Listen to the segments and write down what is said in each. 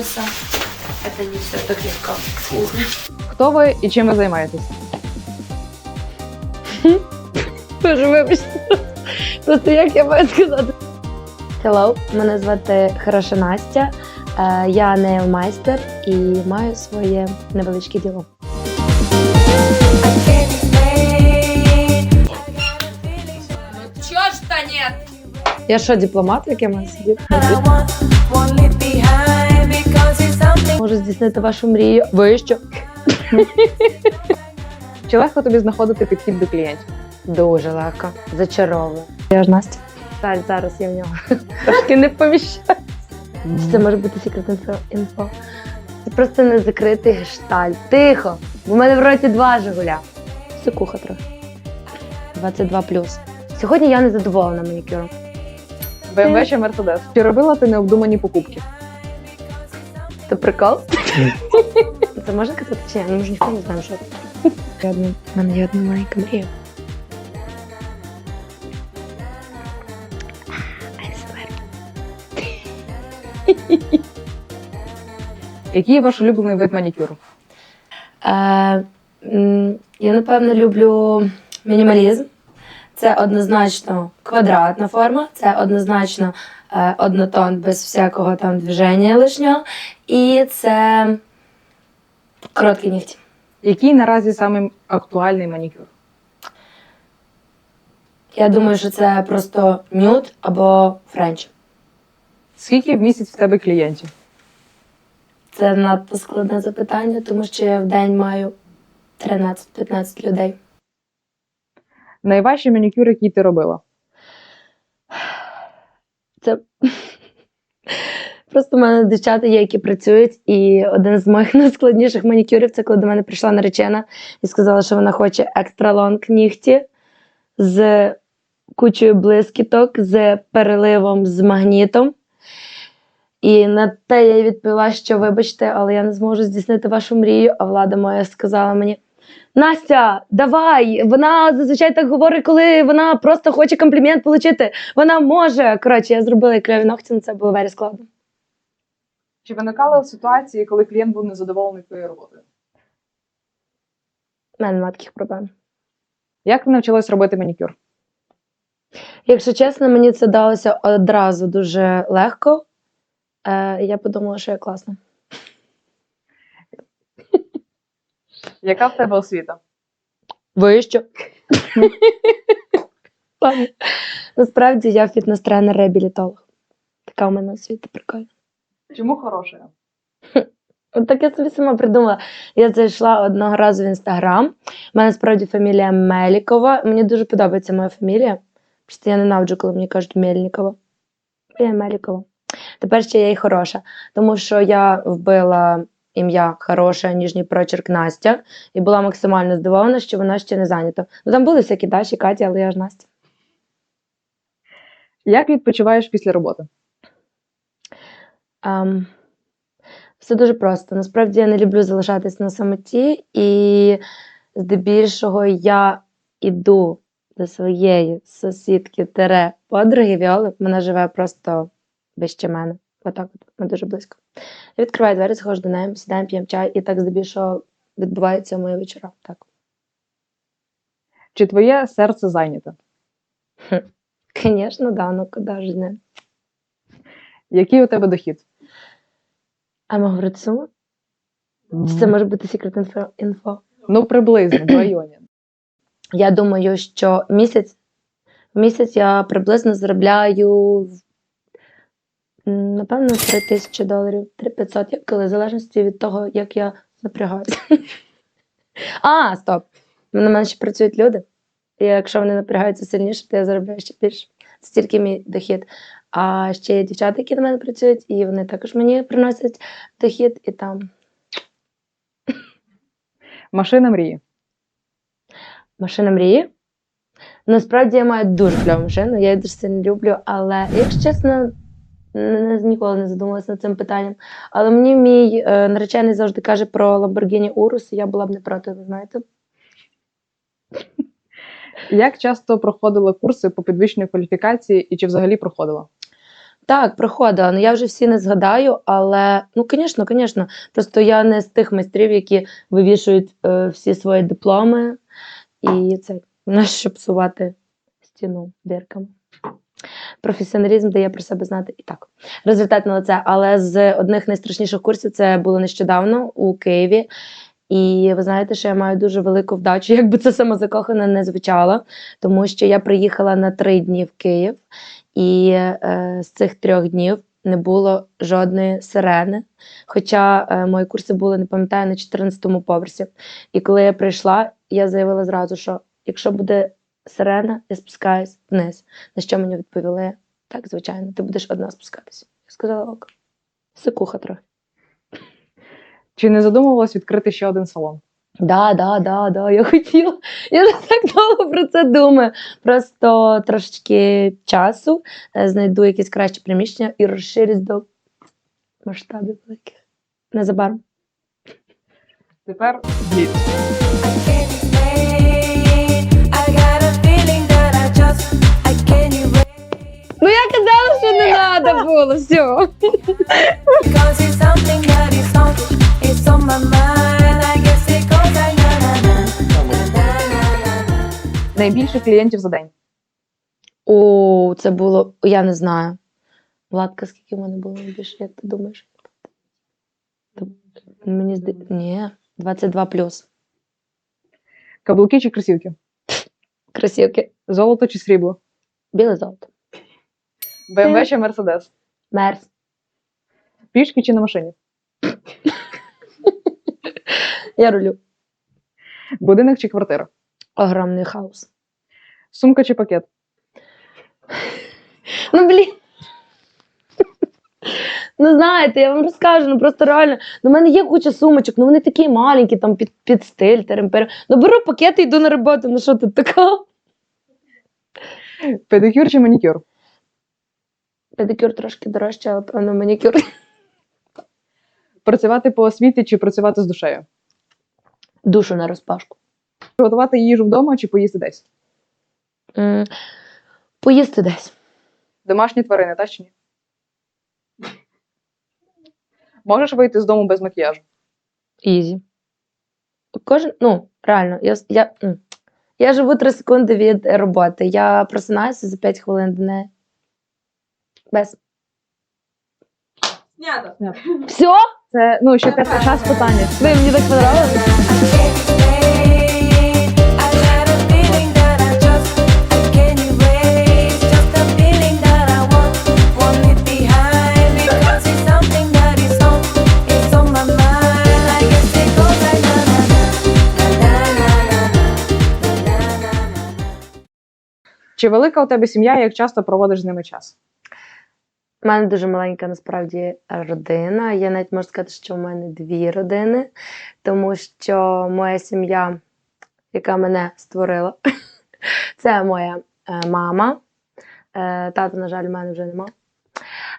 колеса. Это не все так легко. Хто ви і чим ви займаєтесь? Боже, вибачте. Просто як я маю сказати? Hello, мене звати Хороша Настя. Е, Я нейлмайстер і маю своє невеличке діло. Ну ж-то нет? Я що, дипломат, як я Можу здійснити вашу мрію. Ви що? Чи легко тобі знаходити підхід до клієнтів? Дуже легко. Зачаровую. Я ж Настя. Так, зараз я в нього трошки не поміщаю. Це може бути секретна інфо. Це просто не закритий гештальт. Тихо! У мене в роті два Жигуля. Сикуха трохи. 22 Сьогодні я не задоволена манікюром. БМВ чи Мерседес? Чи робила ти необдумані покупки? Це прикол? Це можна казати чи ні? Ну, ми ж ніхто не знає, що це. Я одна- в мене є одна маленька мрія. Який ваш улюблений вид манікюру? Е, м, я напевно люблю мінімалізм. Це однозначно квадратна форма, це однозначно однотон без всякого там движення лишнього. І це короткі нігті. Який наразі самий актуальний манікюр? Я думаю, що це просто нюд або френч. Скільки в місяць в тебе клієнтів? Це надто складне запитання, тому що я в день маю 13-15 людей. Найважчий манікюр, який ти робила? Просто в мене дівчата є, які працюють, і один з моїх найскладніших манікюрів це коли до мене прийшла наречена і сказала, що вона хоче екстра лонг нігті з кучою блискіток, з переливом, з магнітом. І на те я відповіла, що вибачте, але я не зможу здійснити вашу мрію. А влада моя сказала мені: Настя, давай! Вона зазвичай так говорить, коли вона просто хоче комплімент отримати. Вона може. Коротше, я зробила кльові ногті, але це було вері складно. Чи виникали ситуації, коли клієнт був незадоволений твоєю роботою? У мене немає таких проблем. Як ти навчилась робити манікюр? Якщо чесно, мені це далося одразу дуже легко. Е, я подумала, що я класна. Яка в тебе освіта? Ви що? Ладно. Насправді я фітнес-тренер реабілітолог. Така у мене освіта прикольна. Чому хороша? От так я собі сама придумала. Я зайшла одного разу в інстаграм. У мене справді фамілія Мелікова. Мені дуже подобається моя фамілія. Просто я ненавиджу, коли мені кажуть Мельникова. Я Мелікова. Тепер ще я і хороша, тому що я вбила ім'я хороша, ніжній прочерк Настя, і була максимально здивована, що вона ще не зайнята. Ну там були всякі Даші, Каті, але я ж Настя. Як відпочиваєш після роботи? Ем, все дуже просто. Насправді я не люблю залишатись на самоті, і здебільшого я іду до своєї сусідки тере подруги Віоли. Вона живе просто вище мене. Отак от, ми дуже близько. Я відкриваю двері, схожу до неї, сідаємо, п'ємо чай, і так здебільшого відбуваються мої вечора. Так. Чи твоє серце зайняте? Звісно, да, ну куди ж не. Який у тебе дохід? А ми говорити суму? Чи це може бути секрет інфо-? Ну, приблизно в районі. Я думаю, що місяць, в місяць я приблизно заробляю напевно 3 тисячі доларів, 3-500, як коли, в залежності від того, як я напрягаюся. А, стоп! На мене ще працюють люди. І якщо вони напрягаються сильніше, то я заробляю ще більше. Це тільки мій дохід. А ще є дівчата, які на мене працюють, і вони також мені приносять дохід, і там Машина мрії. Машина мрії. Насправді я маю дуже кльову машину, я її дуже сильно люблю, але, якщо чесно, не, ніколи не задумувалася над цим питанням. Але мені мій е, наречений завжди каже про Lamborghini Urus, і я була б не проти, ви знаєте. Як часто проходила курси по підвищенню кваліфікації і чи взагалі проходила? Так, проходила. Ну я вже всі не згадаю, але ну, звісно, звісно. Просто я не з тих майстрів, які вивішують е, всі свої дипломи і це на що псувати стіну дирками. Професіоналізм дає про себе знати і так. Результат на лице. Але з одних найстрашніших курсів це було нещодавно у Києві. І ви знаєте, що я маю дуже велику вдачу, якби це самозакохана не звучало, тому що я приїхала на три дні в Київ, і е, з цих трьох днів не було жодної сирени. Хоча е, мої курси були, не пам'ятаю, на 14-му поверсі. І коли я прийшла, я заявила зразу, що якщо буде сирена, я спускаюсь вниз. На що мені відповіли? Так, звичайно, ти будеш одна спускатися. Я сказала ок. Сикуха трохи. Чи не задумувалась відкрити ще один салон? Да, да, да, да, я хотіла. Я вже так довго про це думаю. Просто трошечки часу е, знайду якесь краще приміщення і розширюсь до масштабів великих. Незабаром. Тепер Ну я казала, що не треба було. Все. Найбільше клієнтів за день. О, це було, я не знаю. Владка, скільки в мене було найбільше, як ти думаєш? Мені здається, ні, 22 плюс. Каблуки чи кросівки? Красівки. Золото чи срібло? Біле золото. БМВ чи Мерседес? Мерс. Пішки чи на машині? Я рулю. Будинок чи квартира? Огромний хаос. Сумка чи пакет? Ну, блін. Ну, знаєте, я вам розкажу, ну просто реально. Ну, в мене є куча сумочок, ну вони такі маленькі, там під, під стиль, теремпер. Ну, беру пакет і йду на роботу. Ну що тут такого? Педикюр чи манікюр? Педикюр трошки дорожче, але певно манікюр. Працювати по освіті чи працювати з душею? Душу на розпашку. Готувати їжу вдома чи поїсти десь? М, Поїсти десь. Домашні тварини, та чи ні? Можеш вийти з дому без макіяжу? Ізі. Кожен, ну, реально, я, я, я живу 3 секунди від роботи. Я просинаюся за 5 хвилин до неї. Без. Снято. Все? Це ну ще час питання. Ви мені так подобалося? Чи велика у тебе сім'я, як часто проводиш з ними час? У мене дуже маленька насправді родина. Я навіть можу сказати, що в мене дві родини, тому що моя сім'я, яка мене створила, це моя е, мама. Е, Тата, на жаль, в мене вже нема.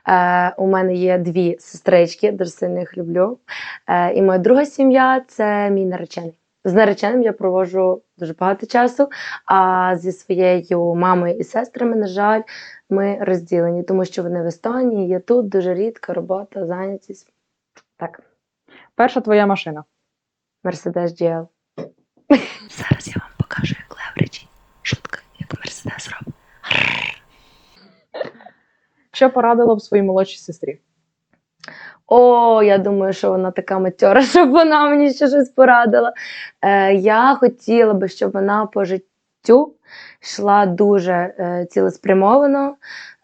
Е, у мене є дві сестрички, дуже сильно їх люблю. І моя друга сім'я це мій наречений. З нареченим я проводжу дуже багато часу, а зі своєю мамою і сестрами, на жаль, ми розділені, тому що вони в Естонії, я тут дуже рідко, робота, зайнятість. Так, Перша твоя машина. Mercedes GL. Зараз я вам покажу, як левричі. Шутка, як Мерседес робить. Що порадила б своїй молодшій сестрі? О, я думаю, що вона така матьора, щоб вона мені ще щось порадила. Е, я хотіла би, щоб вона по життю йшла дуже е, цілеспрямовано,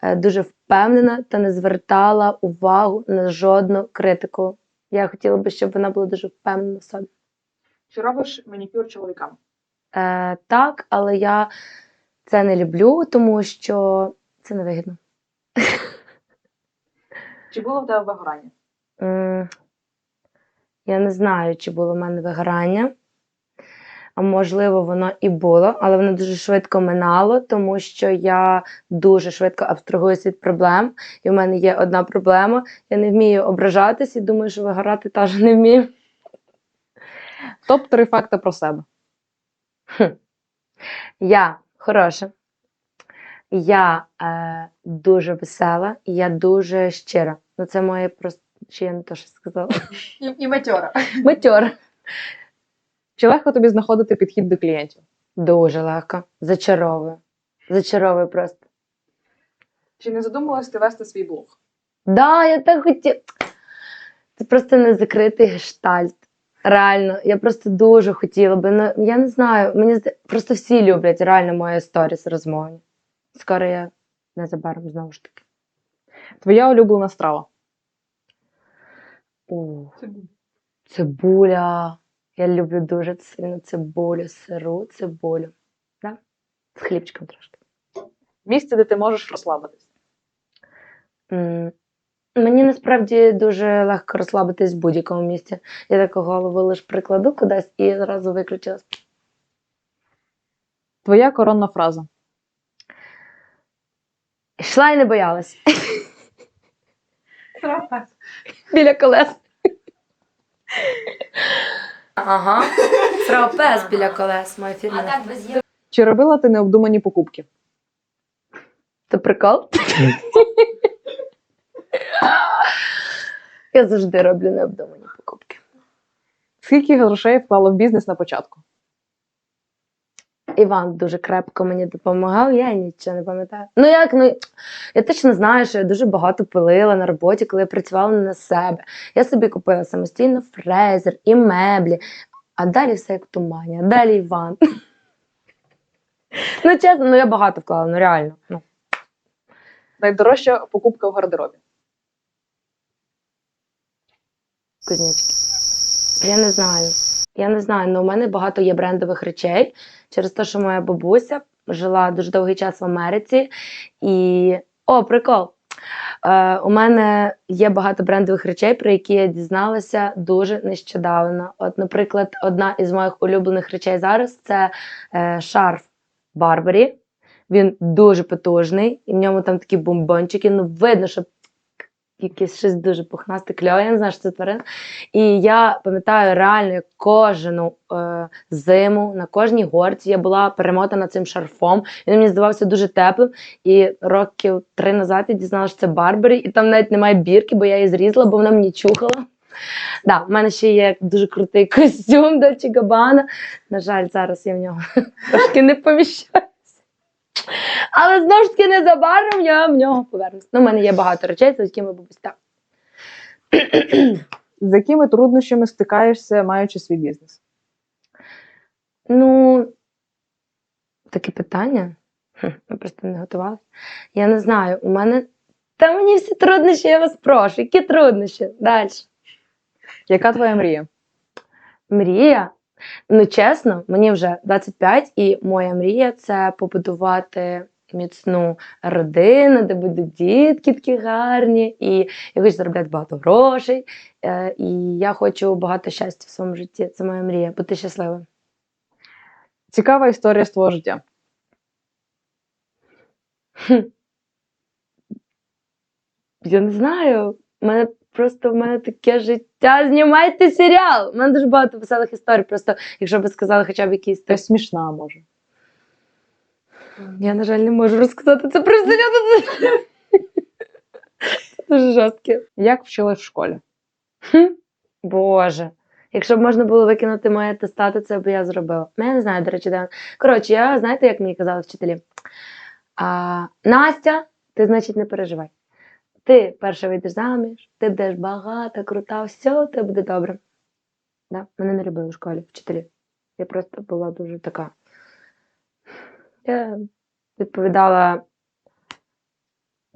е, дуже впевнена та не звертала увагу на жодну критику. Я хотіла би, щоб вона була дуже впевнена в собі. Чи робиш манікюр чоловікам? Е, так, але я це не люблю, тому що це невигідно. Чи було в тебе вигорання? Я не знаю, чи було в мене вигорання. А можливо, воно і було, але воно дуже швидко минало, тому що я дуже швидко абстрагуюся від проблем. І в мене є одна проблема. Я не вмію ображатись і думаю, що вигорати теж не вмію. Топ три факти про себе. Я хороша. Я е, дуже весела і я дуже щира. Ну, це моє просто. Чи я не то що сказала? І, і матьора. Матьор. Чи легко тобі знаходити підхід до клієнтів? Дуже легко. Зачаровую. Зачаровую просто. Чи не задумувалась ти вести свій блог? Да, я так хотіла. Це просто не закритий гештальт. Реально, я просто дуже хотіла би. Ну, я не знаю, мені просто всі люблять реально мої сторіс розмовні. Скоро я незабаром знову ж таки. Твоя улюблена страва. О, цибуля. Я люблю дуже сильно цибулю, сиру, цибулю. Да? З хлібчиком трошки. Місце, де ти можеш розслабитись. М, Мені насправді дуже легко розслабитись в будь-якому місці. Я таку голову лише прикладу кудись і зразу виключилась. Твоя коронна фраза. Йшла і не боялась. Біля колес. Ага. Трапез біля колес, моя фірма. А так без є. Чи робила ти необдумані покупки? Це прикол? Я завжди роблю необдумані покупки. Скільки грошей вклала в бізнес на початку? Іван дуже крепко мені допомагав, я нічого не пам'ятаю. Ну як, ну я точно знаю, що я дуже багато пилила на роботі, коли я працювала на себе. Я собі купила самостійно фрезер і меблі, а далі все як в тумані, а далі Іван. Ну, чесно, ну я багато вклала, ну реально. Ну. Найдорожча покупка в гардеробі. кузнечки. Я не знаю. Я не знаю, але у мене багато є брендових речей через те, що моя бабуся жила дуже довгий час в Америці. І. О, прикол! Е, у мене є багато брендових речей, про які я дізналася дуже нещодавно. От, наприклад, одна із моїх улюблених речей зараз це е, шарф Барбарі. Він дуже потужний, і в ньому там такі бомбончики. Ну, видно, що якесь щось дуже пухнасте, знаю, що це тварина. І я пам'ятаю реально, кожну е, зиму на кожній горці я була перемотана цим шарфом. Він мені здавався дуже теплим. І років три назад я дізналася, що це Барбарі, і там навіть немає бірки, бо я її зрізала, бо вона мені чухала. Да, в мене ще є дуже крутий костюм Дольче Габана. На жаль, зараз я в нього трошки не поміщаюся. Але знову ж таки незабаром я в нього повернусь. Ну, в мене є багато речей, з якими бабусь так. З якими труднощами стикаєшся, маючи свій бізнес? Ну, таке питання. Я просто не готувалася. Я не знаю, у мене. Та мені всі труднощі, я вас прошу. Які труднощі? Далі. Яка твоя мрія? Мрія. Ну, чесно, мені вже 25, і моя мрія це побудувати міцну родину, де будуть дітки такі гарні, і я хочу заробляти багато грошей. Е, і я хочу багато щастя в своєму житті. Це моя мрія, бути щасливим. Цікава історія з твого життя. Я не знаю. У мене просто в мене таке життя. Знімайте серіал. У мене дуже багато веселих історій. Просто, якщо б сказали хоча б якісь. то смішна може. Я, на жаль, не можу розказати це про серіал. Це дуже жорстке. Як вчилась в школі? Боже. Якщо б можна було викинути мої атестати, це б я зробила. Ну, Я не знаю, до речі, де. Коротше, я знаєте, як мені казали вчителі? А, Настя, ти, значить, не переживай. Ти перша вийдеш заміж, ти будеш багата, крута, все, те буде добре. Да? Мене не любили в школі, вчителі. Я просто була дуже така. Я відповідала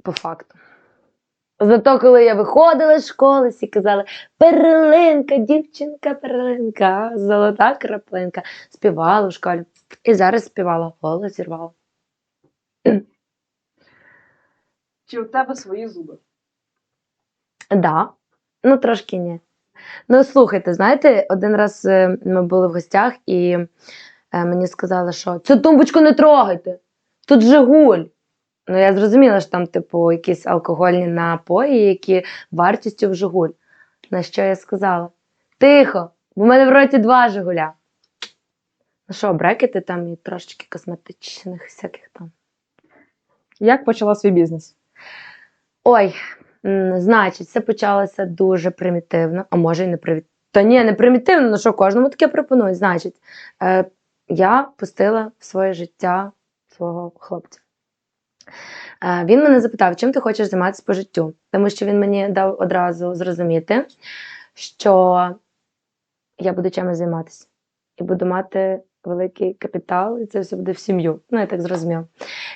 по факту. Зато, коли я виходила з школи, всі казали перлинка, дівчинка, перлинка, золота краплинка. Співала в школі. І зараз співала, голос зірвала. Чи у тебе свої зуби? Да, ну трошки ні. Ну, слухайте, знаєте, один раз е, ми були в гостях, і е, мені сказали, що цю тумбочку не трогайте, тут Жигуль. Ну, я зрозуміла, що там, типу, якісь алкогольні напої, які вартістю в Жигуль. На що я сказала? Тихо, бо в мене в роті два Жигуля. Ну що, брекети там і трошечки косметичних всяких там. Як почала свій бізнес? Ой, значить, це почалося дуже примітивно, а може і не примітивно. Та ні, не примітивно, ну що кожному таке пропонують. Значить, е, я пустила в своє життя свого хлопця. Е, він мене запитав, чим ти хочеш займатися по життю, тому що він мені дав одразу зрозуміти, що я буду чимось займатися і буду мати великий капітал, і це все буде в сім'ю. Ну, я так зрозуміла.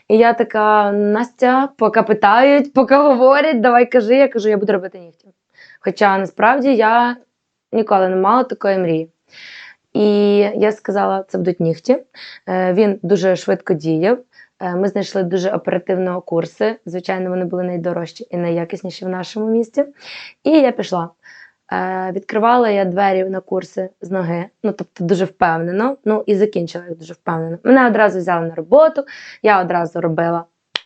І я така, Настя, поки питають, поки говорять, давай кажи, я кажу, я буду робити нігті. Хоча насправді я ніколи не мала такої мрії. І я сказала, це будуть нігті. Е, Він дуже швидко діяв. Е, Ми знайшли дуже оперативно курси. Звичайно, вони були найдорожчі і найякісніші в нашому місті. І я пішла. Е, Відкривала я двері на курси з ноги, ну тобто дуже впевнено. Ну і закінчила їх дуже впевнено. Мене одразу взяли на роботу, я одразу робила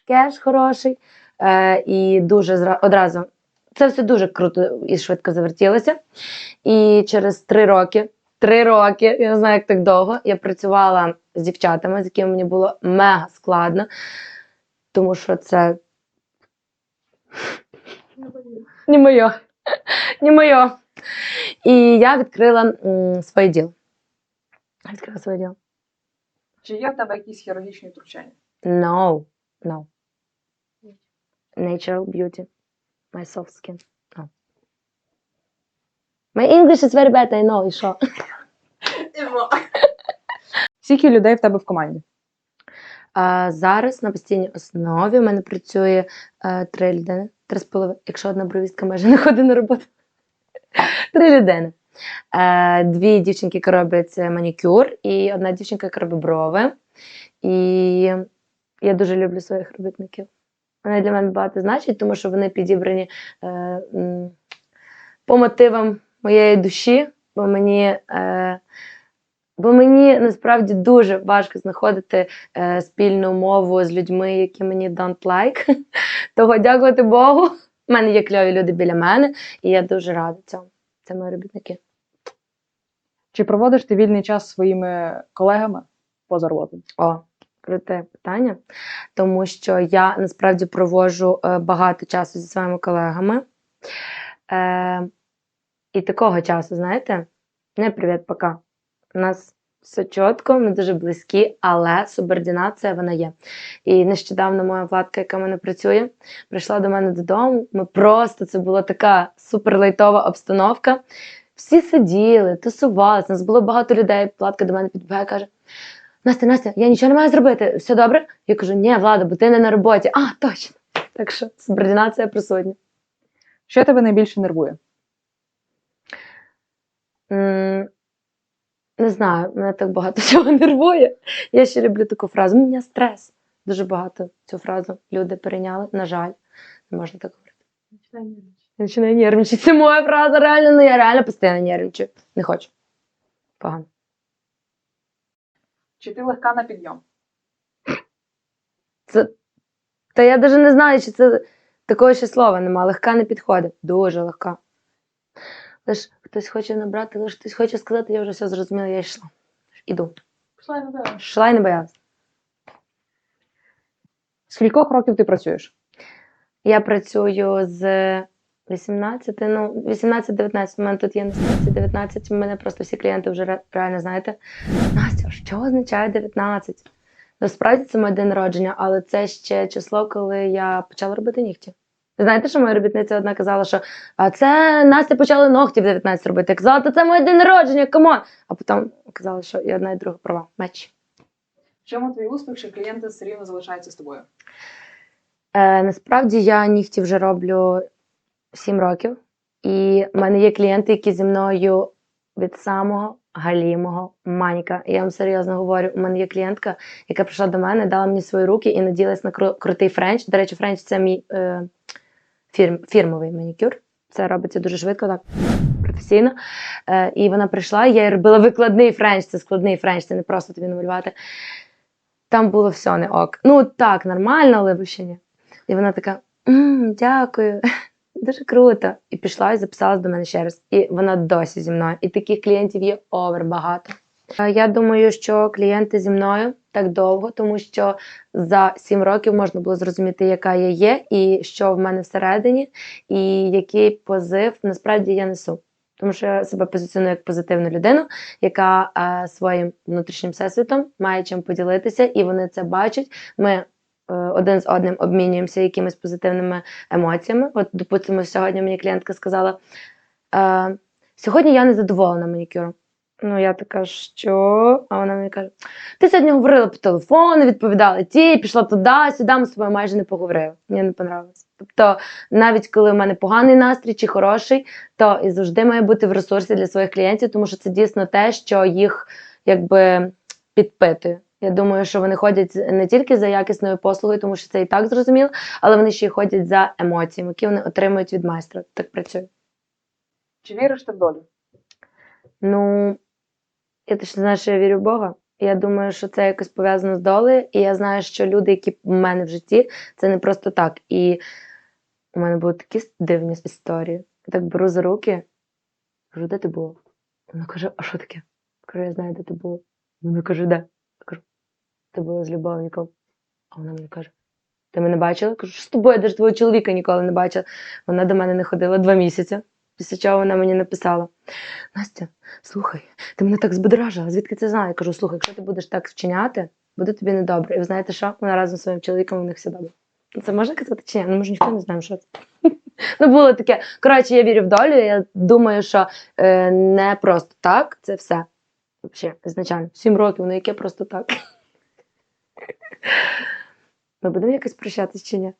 кеш хороший е, і дуже зра- одразу. Це все дуже круто і швидко завертілося. І через три роки, три роки, я не знаю, як так довго, я працювала з дівчатами, з якими мені було мега складно, тому що це не моє. Не моє. І я відкрила м, своє діло. Відкрила своє діло. Чи є в тебе якісь хірургічні втручання? No, no. Natural beauty. My soft skin. No. My English is very bad, I know, і що? Скільки людей в тебе в команді? А, зараз на постійній основі в мене працює е, три людини. Три з половиною, якщо одна бровістка майже не ходить на роботу. Три людини. Е, дві дівчинки, які роблять манікюр, і одна дівчинка, яка робить брови. І я дуже люблю своїх робітників. Вони для мене багато значать, тому що вони підібрані е, по мотивам моєї душі, бо мені. Е, Бо мені насправді дуже важко знаходити е, спільну мову з людьми, які мені don't like. Того дякувати Богу. У мене є кльові люди біля мене, і я дуже рада цьому. Це мої робітники. Чи проводиш ти вільний час зі своїми колегами поза роботою? О, круте питання. Тому що я насправді проводжу е, багато часу зі своїми колегами. Е, і такого часу, знаєте, не привіт, пока. У нас все чітко, ми дуже близькі, але субординація вона є. І нещодавно моя владка, яка в мене працює, прийшла до мене додому. Ми просто це була така суперлайтова обстановка. Всі сиділи, тусувалися, нас було багато людей. Владка до мене підбігає, каже: Настя, Настя, я нічого не маю зробити, все добре? Я кажу, ні, Влада, бо ти не на роботі. А, точно. Так що субординація присутня. Що тебе найбільше нервує? М, Не знаю, мене так багато всього нервує. Я ще люблю таку фразу. У мене стрес. Дуже багато цю фразу люди перейняли. На жаль, не можна так говорити. Я починаю нервничати. Це моя фраза, реально, ну я реально постійно нервничаю. Не хочу. Погано. Чи ти легка на підйом? Це... Та я навіть не знаю, чи це такого ще слова нема. Легка не підходить. Дуже легка. Лиш хтось хоче набрати, лиш хтось хоче сказати, я вже все зрозуміла, я йшла. Іду. Йшла і не боялась. З кількох років ти працюєш? Я працюю з 18, ну, 18-19, у мене тут є на сторінці 19, у мене просто всі клієнти вже реально знаєте. Настя, що означає 19? Насправді це моє день народження, але це ще число, коли я почала робити нігті. Знаєте, що моя робітниця одна казала, що а це Настя почала ногті в 19 робити. Я казала, то це моє день народження, камон! А потім казала, що і одна і друга права. Меч. В чому твій успіх, що клієнти все рівно залишаються з тобою? Е, насправді я нігті вже роблю 7 років, і в мене є клієнти, які зі мною від самого галімого маніка. Я вам серйозно говорю, у мене є клієнтка, яка прийшла до мене, дала мені свої руки і наділась на кру- крутий френч. До речі, френч це мій е, фірм, фірмовий манікюр. Це робиться дуже швидко, так професійно. Е, і вона прийшла, я їй робила викладний френч, це складний френч, це не просто тобі намалювати. Там було все не ок. Ну так, нормально, але ще ні. І вона така: «М, дякую, дуже круто. І пішла і записалась до мене ще раз. І вона досі зі мною. І таких клієнтів є овер багато. Е, Я думаю, що клієнти зі мною так довго, тому що за сім років можна було зрозуміти, яка я є, і що в мене всередині, і який позив насправді я несу. Тому що я себе позиціоную як позитивну людину, яка е, своїм внутрішнім всесвітом має чим поділитися, і вони це бачать. Ми е, один з одним обмінюємося якимись позитивними емоціями. От, допустимо, сьогодні мені клієнтка сказала: е, сьогодні я не задоволена манікюром. Ну, я така, що? А вона мені каже: ти сьогодні говорила по телефону, відповідала ті, пішла туди, сюди, ми з тобою майже не поговорили. Мені не понравилось. Тобто, навіть коли в мене поганий настрій чи хороший, то і завжди має бути в ресурсі для своїх клієнтів, тому що це дійсно те, що їх якби підпитує. Я думаю, що вони ходять не тільки за якісною послугою, тому що це і так зрозуміло, але вони ще й ходять за емоціями, які вони отримують від майстра. Так працює. Чи віриш ти в долю? Ну, я точно знаю, що я вірю в Бога. Я думаю, що це якось пов'язано з долею, і я знаю, що люди, які в мене в житті, це не просто так. І у мене були такі дивні історії. Я так беру за руки, кажу, де ти була? Вона каже, а що таке? Кажу, я знаю, де ти була. Вона каже, де? Я кажу, ти була з любовником. А вона мені каже: Ти мене бачила? Кажу, що з тобою, я ж твого чоловіка ніколи не бачила. Вона до мене не ходила два місяці. Після чого вона мені написала: Настя, слухай, ти мене так збудражила, звідки ти знаєш? Я кажу, слухай, якщо ти будеш так вчиняти, буде тобі недобре. І ви знаєте що? Вона разом зі своїм чоловіком у них все добре. Це можна казати чи ні? Ну, може, ніхто не знає, що це. Ну, було таке. Коротше, я вірю в долю. Я думаю, що е, не просто так, це все. Взагалі, ізначально. Сім років, ну яке просто так. Ми будемо якось прощатись чи ні?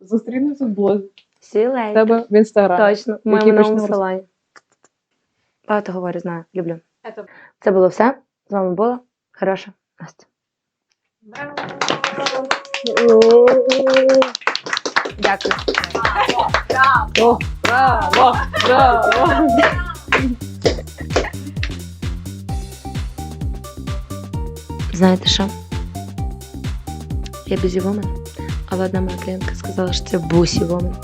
Зустрінемося в блозі. Later. тебе в інстаграмі. Точно, в моєму новому салоні. Багато говорю, знаю, люблю. Це було все. З вами була хороша Настя. Дякую. Браво! Браво! Браво! Знаєте що? Я бізі woman, але одна моя клієнтка сказала, що це бусі woman,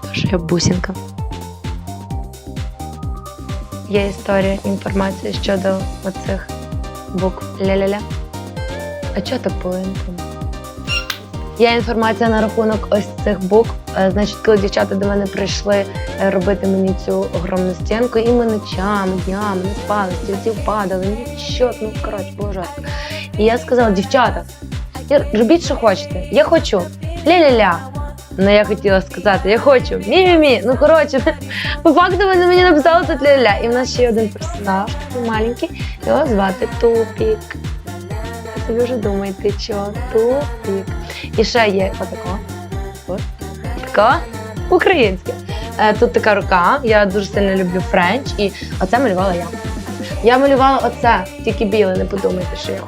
тому я бусінка. Є історія, інформація щодо оцих букв ля-ля-ля. А чого так по-іншому? Є інформація на рахунок ось цих букв. Е, Значить, коли дівчата до мене прийшли е, робити мені цю огромну стінку, і ми ночами, днями не спали, стільці впадали, нічого, ну коротше, було жорстко. І я сказала, дівчата, робіть, що хочете. Я хочу ля-ля-ля. Ну, я хотіла сказати, я хочу мі-мі-мі. Ну, коротше, по факту вони мені написали тут ля-ля. І в нас ще один персонаж, маленький, його звати Тупік. Ви вже думаєте, що Тупік. І ще є отако. От. Тако. Українське. Тут така рука. Я дуже сильно люблю френч, і оце малювала я. Я малювала оце, тільки біле, не подумайте, що я.